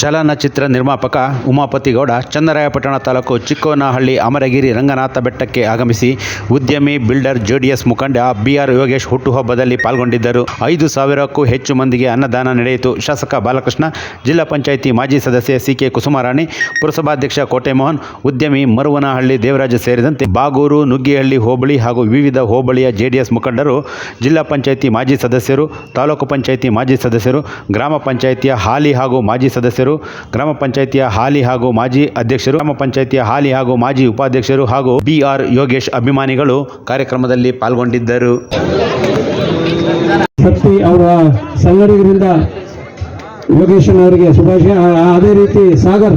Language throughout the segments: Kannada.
ಚಲನಚಿತ್ರ ನಿರ್ಮಾಪಕ ಉಮಾಪತಿಗೌಡ ಚನ್ನರಾಯಪಟ್ಟಣ ತಾಲೂಕು ಚಿಕ್ಕೋನಹಳ್ಳಿ ಅಮರಗಿರಿ ರಂಗನಾಥ ಬೆಟ್ಟಕ್ಕೆ ಆಗಮಿಸಿ ಉದ್ಯಮಿ, ಬಿಲ್ಡರ್, ಜೆಡಿಎಸ್ ಮುಖಂಡ ಬಿಆರ್ ಯೋಗೇಶ್ ಹುಟ್ಟುಹಬ್ಬದಲ್ಲಿ ಪಾಲ್ಗೊಂಡಿದ್ದರು. ಐದು ಸಾವಿರಕ್ಕೂ ಹೆಚ್ಚು ಮಂದಿಗೆ ಅನ್ನದಾನ ನಡೆಯಿತು. ಶಾಸಕ ಬಾಲಕೃಷ್ಣ, ಜಿಲ್ಲಾ ಪಂಚಾಯಿತಿ ಮಾಜಿ ಸದಸ್ಯ ಸಿಕೆ ಕುಸುಮಾರಾಣಿ, ಪುರಸಭಾಧ್ಯಕ್ಷ ಕೋಟೆಮೋಹನ್, ಉದ್ಯಮಿ ಮರುವನಹಳ್ಳಿ ದೇವರಾಜ ಸೇರಿದಂತೆ ಬಾಗೂರು, ನುಗ್ಗಿಹಳ್ಳಿ ಹೋಬಳಿ ಹಾಗೂ ವಿವಿಧ ಹೋಬಳಿಯ ಜೆಡಿಎಸ್ ಮುಖಂಡರು, ಜಿಲ್ಲಾ ಪಂಚಾಯಿತಿ ಮಾಜಿ ಸದಸ್ಯರು, ತಾಲೂಕು ಪಂಚಾಯಿತಿ ಮಾಜಿ ಸದಸ್ಯರು, ಗ್ರಾಮ ಪಂಚಾಯಿತಿಯ ಹಾಲಿ ಹಾಗೂ ಮಾಜಿ ಸದಸ್ಯರು ಗ್ರಾಮ ಪಂಚಾಯಿತಿಯ ಹಾಲಿ ಹಾಗೂ ಮಾಜಿ ಅಧ್ಯಕ್ಷರು ಗ್ರಾಮ ಪಂಚಾಯಿತಿಯ ಹಾಲಿ ಹಾಗೂ ಮಾಜಿ ಉಪಾಧ್ಯಕ್ಷರು ಹಾಗೂ ಬಿಆರ್ ಯೋಗೇಶ್ ಅಭಿಮಾನಿಗಳು ಕಾರ್ಯಕ್ರಮದಲ್ಲಿ ಪಾಲ್ಗೊಂಡಿದ್ದರು. ಶಕ್ತಿ ಅವರ ಸಂಗಡಿಗರಿಂದ ಯೋಗೇಶನ್ ಅವರಿಗೆ ಶುಭಾಶಯ. ಅದೇ ರೀತಿ ಸಾಗರ್.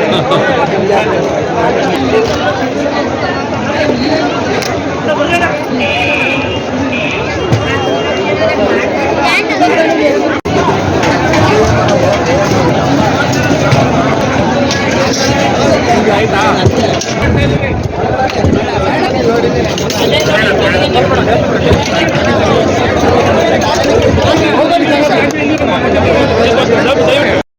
ಆಯ್ತಾ?